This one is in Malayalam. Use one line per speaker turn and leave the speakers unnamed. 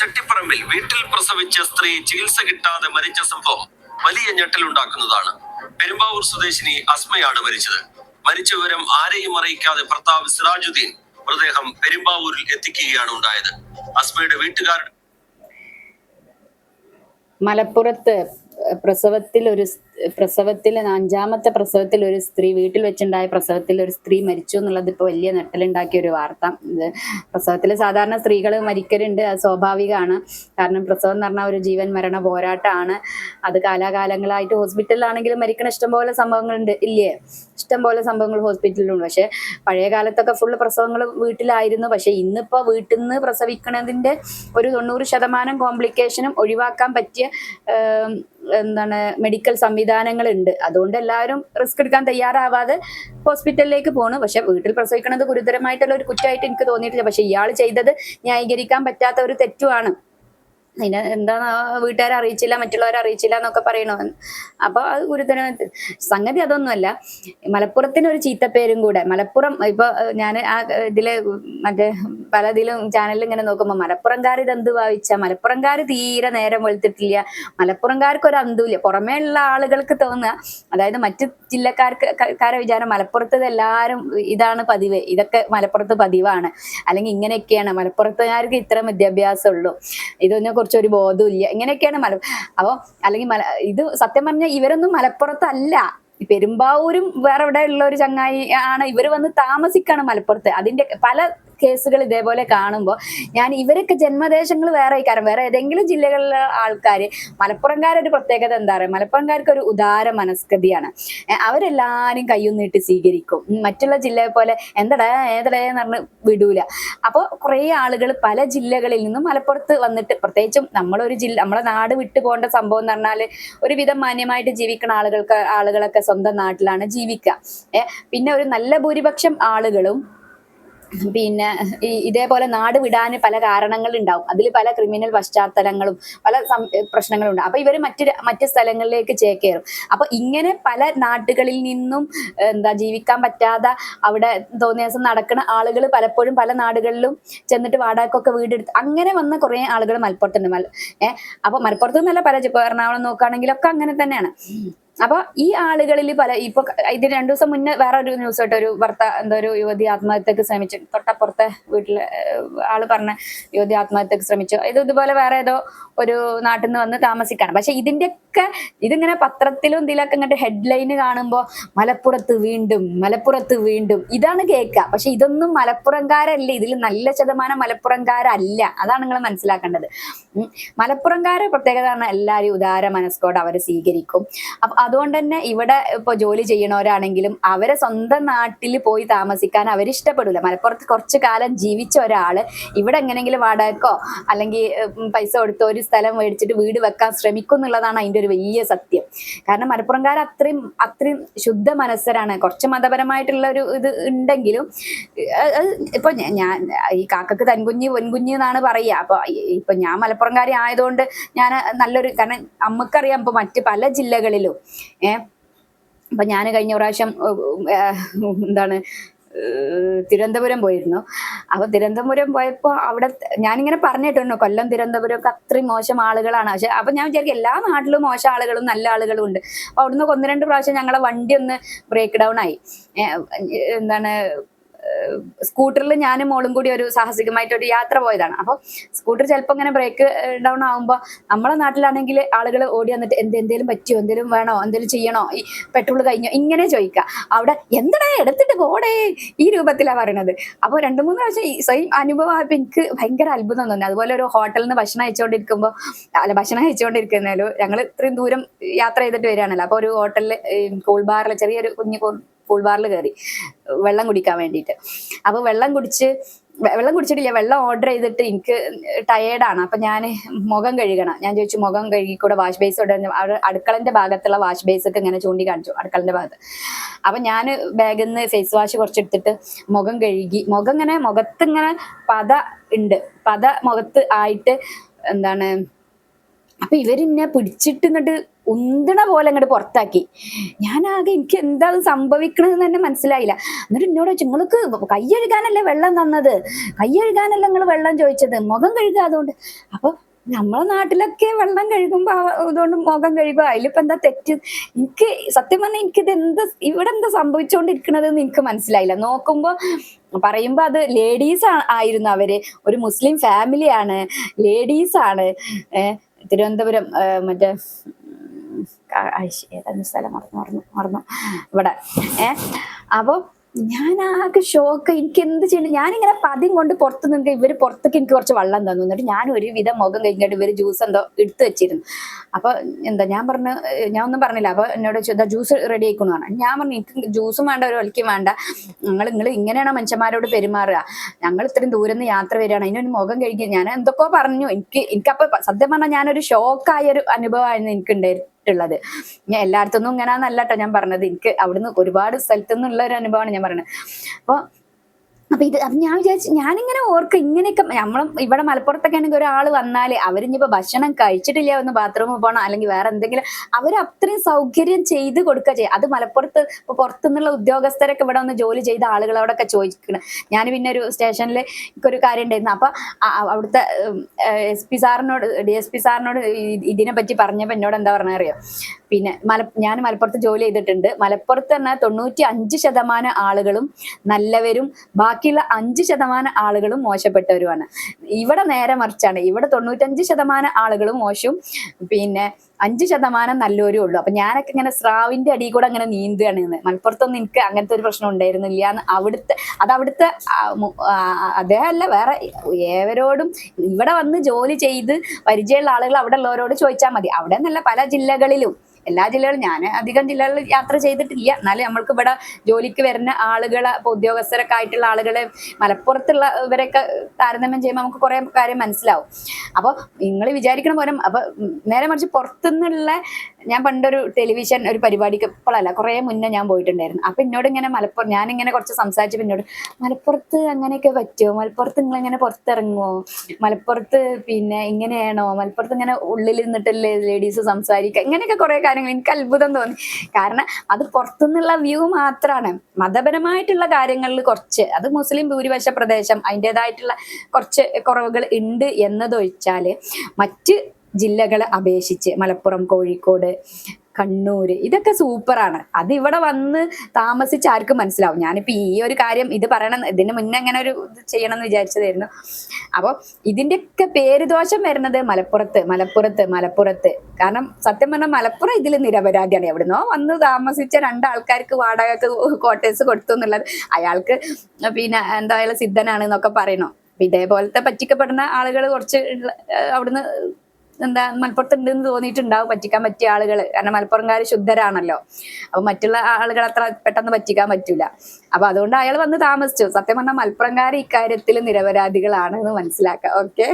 ചട്ടിപ്പറമ്പിൽ വീട്ടിൽ പ്രസവിച്ച സ്ത്രീ ചികിത്സ കിട്ടാതെ മരിച്ച സംഭവം വലിയ ഞെട്ടലുണ്ടാക്കുന്നതാണ്. പെരുമ്പാവൂർ സ്വദേശിനി അസ്മയാണ് മരിച്ചത്. മരിച്ച വിവരം ആരെയും അറിയിക്കാതെ ഭർത്താവ് സിറാജുദ്ദീൻ മൃതദേഹം പെരുമ്പാവൂരിൽ എത്തിക്കുകയാണ് ഉണ്ടായത്. അസ്മയുടെ വീട്ടുകാരുടെ
മലപ്പുറത്ത് പ്രസവത്തിൽ ഒരു പ്രസവത്തിൽ അഞ്ചാമത്തെ പ്രസവത്തിൽ ഒരു സ്ത്രീ വീട്ടിൽ വെച്ചുണ്ടായ പ്രസവത്തിൽ ഒരു സ്ത്രീ മരിച്ചു എന്നുള്ളത് ഇപ്പോൾ വലിയ നെട്ടലുണ്ടാക്കിയ ഒരു വാർത്ത. ഇത് പ്രസവത്തിൽ സാധാരണ സ്ത്രീകൾ മരിക്കലുണ്ട് അത് സ്വാഭാവികമാണ്. കാരണം പ്രസവം എന്ന് പറഞ്ഞാൽ ഒരു ജീവൻ മരണ പോരാട്ടമാണ്. അത് കാലാകാലങ്ങളായിട്ട് ഹോസ്പിറ്റലിലാണെങ്കിലും മരിക്കണ ഇഷ്ടംപോലെ സംഭവങ്ങളുണ്ട്. ഇല്ലേ? ഇഷ്ടംപോലെ സംഭവങ്ങൾ ഹോസ്പിറ്റലിലുണ്ട്. പക്ഷെ പഴയ കാലത്തൊക്കെ ഫുള്ള് പ്രസവങ്ങൾ വീട്ടിലായിരുന്നു. പക്ഷെ ഇന്നിപ്പോൾ വീട്ടിൽ നിന്ന് പ്രസവിക്കണതിന്റെ ഒരു തൊണ്ണൂറ് ശതമാനം കോംപ്ലിക്കേഷനും ഒഴിവാക്കാൻ പറ്റിയ എന്താണ് മെഡിക്കൽ സംവിധാനങ്ങൾ ഉണ്ട് അതുകൊണ്ട് എല്ലാവരും റിസ്ക് എടുക്കാൻ തയ്യാറാവാതെ ഹോസ്പിറ്റലിലേക്ക് പോണു. പക്ഷെ വീട്ടിൽ പ്രസവിക്കുന്നത് ഗുരുതരമായിട്ടുള്ള ഒരു കുറ്റമായിട്ട് എനിക്ക് തോന്നിയിട്ടില്ല. പക്ഷെ ഇയാൾ ചെയ്തത് ന്യായീകരിക്കാൻ പറ്റാത്ത ഒരു തെറ്റുമാണ് അതിന് എന്താ വീട്ടുകാരെ അറിയിച്ചില്ല മറ്റുള്ളവരെ അറിയിച്ചില്ല എന്നൊക്കെ പറയണമെന്ന് അപ്പൊ അത് ഗുരുതര സംഗതി അതൊന്നുമല്ല. മലപ്പുറത്തിന് ഒരു ചീത്തപ്പേരും കൂടെ. മലപ്പുറം ഇപ്പൊ ഞാൻ ആ ഇതിൽ മറ്റേ പല ഇതിലും ചാനലിൽ ഇങ്ങനെ നോക്കുമ്പോൾ മലപ്പുറംകാർ ഇത് എന്ത് ഭാവിച്ച? മലപ്പുറംകാർ തീരെ നേരം വെളുത്തിട്ടില്ല. മലപ്പുറംകാർക്ക് ഒരു അന്തുമില്ല പുറമേ ഉള്ള ആളുകൾക്ക് തോന്നുക അതായത് മറ്റു ജില്ലക്കാർക്ക് കാരെ വിചാരം മലപ്പുറത്ത് എല്ലാവരും ഇതാണ് പതിവ്. ഇതൊക്കെ മലപ്പുറത്ത് പതിവാണ്. അല്ലെങ്കിൽ ഇങ്ങനെയൊക്കെയാണ്. മലപ്പുറത്തുകാർക്ക് ഇത്ര വിദ്യാഭ്യാസം ഉള്ളൂ ഇതിനെ കുറിച്ച് ഒരു ബോധമില്ല ഇങ്ങനെയൊക്കെയാണ് മല അപ്പോൾ അല്ലെങ്കിൽ മല ഇത് സത്യം പറഞ്ഞാൽ ഇവരൊന്നും മലപ്പുറത്തല്ല. പെരുമ്പാവൂരും വേറെ ഇവിടെ ഉള്ള ഒരു ചങ്ങായി ആണ് ഇവർ വന്ന് താമസിക്കാണ് മലപ്പുറത്ത്. അതിന്റെ പല കേസുകൾ ഇതേപോലെ കാണുമ്പോൾ ഞാൻ ഇവരൊക്കെ ജന്മദേശങ്ങൾ വേറെ കാരണം വേറെ ഏതെങ്കിലും ജില്ലകളിലെ ആൾക്കാർ മലപ്പുറംകാരൊരു പ്രത്യേകത എന്താ പറയുക മലപ്പുറംകാർക്ക് ഒരു ഉദാര മനസ്കതിയാണ്. അവരെല്ലാവരും കയ്യും സ്വീകരിക്കും. മറ്റുള്ള ജില്ലയെ പോലെ എന്തടാ ഏതടേ എന്ന് പറഞ്ഞ് വിടൂല. അപ്പോൾ കുറേ ആളുകൾ പല ജില്ലകളിൽ നിന്നും മലപ്പുറത്ത് വന്നിട്ട് പ്രത്യേകിച്ചും നമ്മളൊരു ജില്ല നമ്മളെ നാട് വിട്ടു പോകേണ്ട സംഭവം എന്ന് പറഞ്ഞാൽ ഒരുവിധം മാന്യമായിട്ട് ജീവിക്കുന്ന ആളുകൾക്ക് ആളുകളൊക്കെ സ്വന്തം നാട്ടിലാണ് ജീവിക്കുക പിന്നെ ഒരു നല്ല ഭൂരിപക്ഷം ആളുകളും പിന്നെ ഇതേപോലെ നാട് വിടാൻ പല കാരണങ്ങളുണ്ടാവും. അതിൽ പല ക്രിമിനൽ പശ്ചാത്തലങ്ങളും പല പ്രശ്നങ്ങളും ഉണ്ട് അപ്പൊ ഇവർ മറ്റു മറ്റു സ്ഥലങ്ങളിലേക്ക് ചേക്കേറും. അപ്പൊ ഇങ്ങനെ പല നാട്ടുകളിൽ നിന്നും എന്താ ജീവിക്കാൻ പറ്റാതെ അവിടെ തോന്നിയ ദിവസം നടക്കുന്ന ആളുകൾ പലപ്പോഴും പല നാടുകളിലും ചെന്നിട്ട് വാടകക്കൊക്കെ വീടെടുത്ത് അങ്ങനെ വന്ന കുറെ ആളുകൾ മലപ്പുറത്തുണ്ട്. മല ഏഹ് അപ്പൊ മലപ്പുറത്ത് നല്ല പല എറണാകുളം നോക്കുകയാണെങ്കിലൊക്കെ അങ്ങനെ തന്നെയാണ്. അപ്പൊ ഈ ആളുകളിൽ പല ഇപ്പൊ ഇതിന് രണ്ടു ദിവസം മുന്നേ വേറെ ഒരു ന്യൂസ് ആയിട്ട് ഒരു ഭർത്ത എന്തോ ഒരു യുവതി ആത്മഹത്യക്ക് ശ്രമിച്ചു. തൊട്ടപ്പുറത്തെ വീട്ടിലെ ആൾ പറഞ്ഞ യുവതി ആത്മഹത്യക്ക് ശ്രമിച്ചു. ഇത് ഇതുപോലെ വേറെ ഏതോ ഒരു നാട്ടിൽ നിന്ന് വന്ന് താമസിക്കാണ്. പക്ഷെ ഇതിന്റെയൊക്കെ ഇതിങ്ങനെ പത്രത്തിലും ഇതിലൊക്കെ ഇങ്ങോട്ട് ഹെഡ്ലൈൻ കാണുമ്പോൾ മലപ്പുറത്ത് വീണ്ടും മലപ്പുറത്ത് വീണ്ടും ഇതാണ് കേൾക്കുക പക്ഷെ ഇതൊന്നും മലപ്പുറംകാരല്ല. ഇതിൽ നല്ല ശതമാനം മലപ്പുറംകാരല്ല. അതാണ് നിങ്ങൾ മനസ്സിലാക്കേണ്ടത്. മലപ്പുറംകാരെ പ്രത്യേകത എല്ലാവരും ഉദാര മനസ്കോട് അവർ സ്വീകരിക്കും. അപ്പൊ അതുകൊണ്ട് തന്നെ ഇവിടെ ഇപ്പൊ ജോലി ചെയ്യണവരാണെങ്കിലും അവരെ സ്വന്തം നാട്ടിൽ പോയി താമസിക്കാൻ അവർ ഇഷ്ടപ്പെടില്ല മലപ്പുറത്ത് കുറച്ച് കാലം ജീവിച്ച ഒരാൾ ഇവിടെ എങ്ങനെയെങ്കിലും വാടകക്കോ അല്ലെങ്കിൽ പൈസ കൊടുത്ത് ഒരു സ്ഥലം മേടിച്ചിട്ട് വീട് വെക്കാൻ ശ്രമിക്കും എന്നുള്ളതാണ് ഒരു വലിയ സത്യം. കാരണം മലപ്പുറംകാർ അത്രയും അത്രയും ശുദ്ധ മനസ്സരാണ്. കുറച്ച് മതപരമായിട്ടുള്ള ഒരു ഇത് ഉണ്ടെങ്കിലും ഇപ്പൊ ഞാൻ ഈ കാക്കക്ക് തൻകുഞ്ഞ് പൊൻകുഞ്ഞ് എന്നാണ് പറയുക. അപ്പൊ ഇപ്പൊ ഞാൻ മലപ്പുറംകാരി ആയതുകൊണ്ട് ഞാൻ നല്ലൊരു കാരണം നമുക്കറിയാം ഇപ്പൊ മറ്റ് പല ജില്ലകളിലും ഏഹ് അപ്പൊ ഞാൻ കഴിഞ്ഞ പ്രാവശ്യം എന്താണ് തിരുവനന്തപുരം പോയിരുന്നു. അപ്പൊ തിരുവനന്തപുരം പോയപ്പോ അവിടെ ഞാനിങ്ങനെ പറഞ്ഞിട്ടുണ്ട് കൊല്ലം തിരുവനന്തപുരം ഒക്കെ അത്രയും മോശം ആളുകളാണ്. പക്ഷെ അപ്പൊ ഞാൻ വിചാരിക്കും എല്ലാ നാട്ടിലും മോശം ആളുകളും നല്ല ആളുകളും ഉണ്ട്. അപ്പൊ അവിടുന്ന് ഒന്ന് രണ്ട് പ്രാവശ്യം ഞങ്ങളെ വണ്ടി ഒന്ന് ബ്രേക്ക് ഡൗൺ ആയി. എന്താണ് സ്കൂട്ടറിൽ ഞാനും മോളും കൂടി ഒരു സാഹസികമായിട്ട് ഒരു യാത്ര പോയതാണ്. അപ്പോൾ സ്കൂട്ടർ ചിലപ്പോൾ ഇങ്ങനെ ബ്രേക്ക് ഡൗൺ ആകുമ്പോൾ നമ്മളെ നാട്ടിലാണെങ്കിൽ ആളുകൾ ഓടി വന്നിട്ട് എന്ത് എന്തേലും പറ്റിയോ എന്തേലും വേണോ എന്തേലും ചെയ്യണോ ഈ പെട്രോൾ കഴിഞ്ഞോ ഇങ്ങനെ ചോദിക്കുക അവിടെ എന്തടേ എടുത്തിട്ട് പോടേ ഈ രൂപത്തിലാണ് പറയണത്. അപ്പോൾ രണ്ട് മൂന്ന് പ്രാവശ്യം ഈ സ്വയം അനുഭവം ആയപ്പോൾ എനിക്ക് ഭയങ്കര അത്ഭുതം തോന്നി. അതുപോലെ ഒരു ഹോട്ടലിൽ നിന്ന് ഭക്ഷണം അയച്ചുകൊണ്ടിരിക്കുമ്പോൾ അല്ല ഭക്ഷണം കഴിച്ചുകൊണ്ടിരിക്കുന്നതിലും ഞങ്ങൾ ഇത്രയും ദൂരം യാത്ര ചെയ്തിട്ട് വരികയാണല്ലോ. അപ്പോൾ ഒരു ഹോട്ടലിൽ കൂൾ ബാറിൽ ചെറിയൊരു കുഞ്ഞു കൂൾ ബാറിൽ കയറി വെള്ളം കുടിക്കാൻ വേണ്ടിയിട്ട്. അപ്പോൾ വെള്ളം കുടിച്ച് വെള്ളം കുടിച്ചിട്ടില്ല. വെള്ളം ഓർഡർ ചെയ്തിട്ട് എനിക്ക് ടയേർഡാണ് അപ്പൊ ഞാൻ മുഖം കഴുകണം. ഞാൻ ചോദിച്ചു മുഖം കഴുകിക്കൂടെ? വാഷ് ബേസ് അടുക്കളന്റെ ഭാഗത്തുള്ള വാഷ് ബേസ് ഒക്കെ ഇങ്ങനെ ചൂണ്ടിക്കാണിച്ചു അടുക്കളന്റെ ഭാഗത്ത്. അപ്പൊ ഞാൻ ബാഗിൽ നിന്ന് ഫേസ് വാഷ് കുറച്ചെടുത്തിട്ട് മുഖം കഴുകി മുഖം ഇങ്ങനെ മുഖത്ത് ഇങ്ങനെ പത ഉണ്ട്. പത മുഖത്ത് ആയിട്ട് എന്താണ് അപ്പൊ ഇവരിന്നെ പിടിച്ചിട്ട് ഇങ്ങോട്ട് ഉന്തണ പോലെ അങ്ങോട്ട് പുറത്താക്കി. ഞാനാകെ എനിക്ക് എന്താ സംഭവിക്കണമെന്ന് തന്നെ മനസ്സിലായില്ല. എന്നിട്ട് എന്നോട് ചോദിച്ചു നിങ്ങൾക്ക് കൈയഴുകാനല്ലേ വെള്ളം തന്നത്? കൈ നിങ്ങൾ വെള്ളം ചോദിച്ചത്? മുഖം കഴുകുക അതുകൊണ്ട്. അപ്പൊ നമ്മളെ നാട്ടിലൊക്കെ വെള്ളം കഴുകുമ്പോ അവ- അതുകൊണ്ട് മുഖം കഴുകുക. അതിലിപ്പോ എന്താ തെറ്റ്? എനിക്ക് സത്യം പറഞ്ഞാൽ എനിക്കിത് എന്താ ഇവിടെ എന്താ സംഭവിച്ചുകൊണ്ടിരിക്കണത് എന്ന് എനിക്ക് മനസ്സിലായില്ല. നോക്കുമ്പോ പറയുമ്പോ അത് ലേഡീസ് ആയിരുന്നു അവർ. ഒരു മുസ്ലിം ഫാമിലിയാണ് ലേഡീസ് ആണ്. ഏഹ് തിരുവനന്തപുരം മറ്റേ ഐശ്- ഏതായിരുന്നു സ്ഥലം മറന്നു മറന്നു മറന്നു. ഇവിടെ. ഏ അപ്പൊ ഞാൻ ആകെ ഷോക്ക് എനിക്ക് എന്ത് ചെയ്യണം? ഞാനിങ്ങനെ പതിയും കൊണ്ട് പുറത്ത് നിന്ന് ഇവർ പുറത്തേക്ക് എനിക്ക് കുറച്ച് വെള്ളം തന്നു. എന്നിട്ട് ഞാൻ ഒരുവിധം മുഖം കഴിഞ്ഞിട്ട് ഇവർ ജ്യൂസ് എന്തോ എടുത്തു വെച്ചിരുന്നു. അപ്പൊ എന്താ ഞാൻ പറഞ്ഞു ഞാൻ ഒന്നും പറഞ്ഞില്ല. അപ്പൊ എന്നോട് ചോദിച്ചാൽ ജ്യൂസ് റെഡി ആയിക്കുന്നു പറഞ്ഞു. ഞാൻ പറഞ്ഞു എനിക്ക് ജ്യൂസും വേണ്ട ഒരു ഒലിക്കും വേണ്ട. നിങ്ങൾ നിങ്ങൾ ഇങ്ങനെയാണോ മനുഷ്യന്മാരോട് പെരുമാറുക? ഞങ്ങൾ ഇത്രയും ദൂരം നിന്ന് യാത്ര വരികയാണ്. അതിനൊരു മുഖം കഴുകി ഞാൻ എന്തൊക്കെയോ പറഞ്ഞു. എനിക്ക് എനിക്കപ്പോ സത്യം പറഞ്ഞാൽ ഞാനൊരു ഷോക്കായ ഒരു അനുഭവമായിരുന്നു എനിക്ക് ഉണ്ടായിട്ടുള്ളത് ഞാൻ എല്ലായിടത്തുനിന്നും ഇങ്ങനെ കേട്ടോ ഞാൻ പറഞ്ഞത്. എനിക്ക് അവിടുന്ന് ഒരുപാട് സ്ഥലത്തു നിന്നുള്ള ഒരു അനുഭവമാണ് ഞാൻ പറയുന്നത്. അപ്പൊ അപ്പൊ ഇത് അപ്പൊ ഞാൻ വിചാരിച്ചു ഞാനിങ്ങനെ ഓർക്കും ഇങ്ങനെയൊക്കെ നമ്മളും ഇവിടെ മലപ്പുറത്തൊക്കെ ആണെങ്കിൽ ഒരാൾ വന്നാൽ അവരിഞ്ഞിപ്പോ ഭക്ഷണം കഴിച്ചിട്ടില്ല ഒന്ന് ബാത്റൂമിൽ പോകണം അല്ലെങ്കിൽ വേറെ എന്തെങ്കിലും അവർ അത്രയും സൗകര്യം ചെയ്ത് കൊടുക്കുക ചെയ്യുക അത് മലപ്പുറത്ത് ഇപ്പൊ പുറത്തുനിന്നുള്ള ഉദ്യോഗസ്ഥരൊക്കെ ഇവിടെ ഒന്ന് ജോലി ചെയ്ത ആളുകളോടൊക്കെ ചോദിക്കണം. ഞാൻ പിന്നെ ഒരു സ്റ്റേഷനിൽ ഒരു കാര്യം ഉണ്ടായിരുന്നു. അപ്പൊ അവിടുത്തെ എസ് പി സാറിനോട് ഡി എസ് പി സാറിനോട് ഇതിനെ പറ്റി പറഞ്ഞപ്പോ എന്നോട് എന്താ പറഞ്ഞ അറിയോ പിന്നെ മല ഞാൻ മലപ്പുറത്ത് ജോലി ചെയ്തിട്ടുണ്ട്. മലപ്പുറത്ത് തന്നെ തൊണ്ണൂറ്റി അഞ്ച് ശതമാനം ആളുകളും നല്ലവരും ബാക്കിയുള്ള അഞ്ച് ശതമാനം ആളുകളും മോശപ്പെട്ടവരുമാണ്. ഇവിടെ നേരെ മറിച്ചാണ്. ഇവിടെ തൊണ്ണൂറ്റഞ്ച് ശതമാനം ആളുകളും മോശവും പിന്നെ അഞ്ച് ശതമാനം നല്ലവരും ഉള്ളൂ. അപ്പൊ ഞാനൊക്കെ ഇങ്ങനെ സ്രാവിന്റെ അടിയിൽ കൂടെ അങ്ങനെ നീന്തുകയാണ് ഇന്ന്. മലപ്പുറത്തൊന്നും എനിക്ക് അങ്ങനത്തെ ഒരു പ്രശ്നം ഉണ്ടായിരുന്നില്ല എന്ന് അവിടുത്തെ അത് അവിടുത്തെ അദ്ദേഹമല്ല വേറെ ഏവരോടും ഇവിടെ വന്ന് ജോലി ചെയ്ത് പരിചയമുള്ള ആളുകൾ അവിടെ ഉള്ളവരോട് ചോദിച്ചാൽ മതി. അവിടെ നല്ല പല ജില്ലകളിലും. എല്ലാ ജില്ലകളും ഞാൻ അധികം ജില്ലകളിൽ യാത്ര ചെയ്തിട്ടില്ല. എന്നാലും നമ്മൾക്ക് ഇവിടെ ജോലിക്ക് വരുന്ന ആളുകളെ ഇപ്പോൾ ഉദ്യോഗസ്ഥരൊക്കെ ആയിട്ടുള്ള ആളുകളെ മലപ്പുറത്തുള്ള ഇവരൊക്കെ താരതമ്യം ചെയ്യുമ്പോൾ നമുക്ക് കുറേ കാര്യം മനസ്സിലാവും. അപ്പോൾ നിങ്ങൾ വിചാരിക്കണ പോലെ അപ്പോൾ നേരെ മറിച്ച് പുറത്തുനിന്നുള്ള ഞാൻ പണ്ടൊരു ടെലിവിഷൻ ഒരു പരിപാടിക്ക് ഇപ്പോഴല്ല കുറേ മുന്നേ ഞാൻ പോയിട്ടുണ്ടായിരുന്നു. അപ്പൊ എന്നോട് ഇങ്ങനെ മലപ്പുറം ഞാനിങ്ങനെ കുറച്ച് സംസാരിച്ചപ്പോൾ എന്നോട് മലപ്പുറത്ത് അങ്ങനെയൊക്കെ പറ്റുമോ? മലപ്പുറത്ത് നിങ്ങൾ ഇങ്ങനെ പുറത്തിറങ്ങുമോ? മലപ്പുറത്ത് പിന്നെ ഇങ്ങനെയാണോ? മലപ്പുറത്ത് ഇങ്ങനെ ഉള്ളിൽ നിന്നിട്ടല്ലേ ലേഡീസ് സംസാരിക്കുക ഇങ്ങനെയൊക്കെ കുറേ കാര്യങ്ങൾ എനിക്ക് അത്ഭുതം തോന്നി. കാരണം അത് പുറത്തുനിന്നുള്ള വ്യൂ മാത്രമാണ് മതപരമായിട്ടുള്ള കാര്യങ്ങളിൽ കുറച്ച് അത് മുസ്ലിം ഭൂരിപക്ഷ പ്രദേശം അതിന്റെതായിട്ടുള്ള കുറച്ച് കുറവുകൾ ഉണ്ട് എന്നതൊഴിച്ചാൽ മറ്റ് ജില്ലകളെ അപേക്ഷിച്ച് മലപ്പുറം കോഴിക്കോട് കണ്ണൂര് ഇതൊക്കെ സൂപ്പറാണ് അത് ഇവിടെ വന്ന് താമസിച്ച് ആർക്കും മനസ്സിലാവും. ഞാനിപ്പോ ഈ ഒരു കാര്യം ഇത് പറയണം ഇതിന് മുന്നേ അങ്ങനെ ഒരു ഇത് ചെയ്യണം എന്ന് വിചാരിച്ചതായിരുന്നു. അപ്പോൾ ഇതിന്റെയൊക്കെ പേര് ദോഷം വരുന്നത് മലപ്പുറത്ത് മലപ്പുറത്ത് മലപ്പുറത്ത്. കാരണം സത്യം പറഞ്ഞാൽ മലപ്പുറം ഇതിൽ നിരപരാധിയാണ്. എവിടുന്നോ വന്ന് താമസിച്ച രണ്ടാൾക്കാർക്ക് വാടകക്ക് ക്വാർട്ടേഴ്സ് കൊടുത്തു എന്നുള്ളത് അയാൾക്ക് പിന്നെ എന്തായാലും സിദ്ധനാണ് എന്നൊക്കെ പറയണോ? ഇതേപോലത്തെ പറ്റിക്കപ്പെടുന്ന ആളുകൾ കുറച്ച് അവിടുന്ന് എന്താ മലപ്പുറത്തുണ്ട് എന്ന് തോന്നിയിട്ടുണ്ടാവും പറ്റിക്കാൻ പറ്റിയ ആളുകൾ കാരണം മലപ്പുറംകാർ ശുദ്ധരാണല്ലോ. അപ്പൊ മറ്റുള്ള ആളുകൾ അത്ര പെട്ടെന്ന് പറ്റിക്കാൻ പറ്റൂല. അപ്പൊ അതുകൊണ്ട് അയാൾ വന്ന് താമസിച്ചു. സത്യം പറഞ്ഞാൽ മലപ്പുറംകാർ ഇക്കാര്യത്തിൽ നിരപരാധികളാണ് എന്ന് മനസ്സിലാക്കാം. ഓക്കെ?